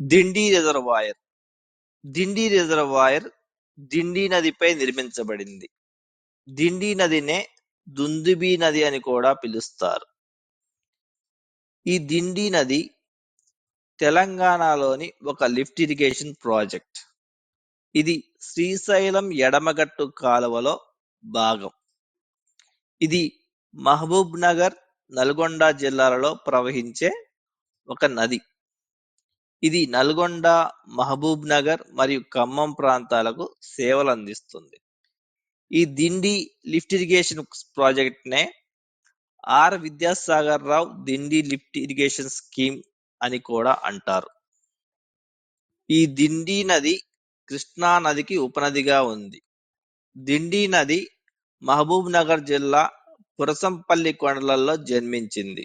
Dindi reservoir. Dindi reservoir Dindi నదిపై నిర్మించబడింది. దిండి నదినే దుందుబి నది అని కూడా పిలుస్తారు. ఈ దిండి నది తెలంగాణలోని ఒక లిఫ్ట్ ఇరిగేషన్ ప్రాజెక్ట్. ఇది శ్రీశైలం ఎడమగట్టు కాలువలో భాగం. ఇది మహబూబ్ నగర్ నల్గొండ జిల్లాలలో ప్రవహించే ఒక నది. ఇది నల్గొండ మహబూబ్ నగర్ మరియు ఖమ్మం ప్రాంతాలకు సేవలు అందిస్తుంది. ఈ దిండి లిఫ్ట్ ఇరిగేషన్ ప్రాజెక్ట్ నే R Vidyasagar Rao Dindi lift irrigation scheme అని కూడా అంటారు. ఈ దిండి నది కృష్ణా నదికి ఉపనదిగా ఉంది. దిండి నది మహబూబ్ నగర్ జిల్లా పురసంపల్లి కొండలలో జన్మించింది.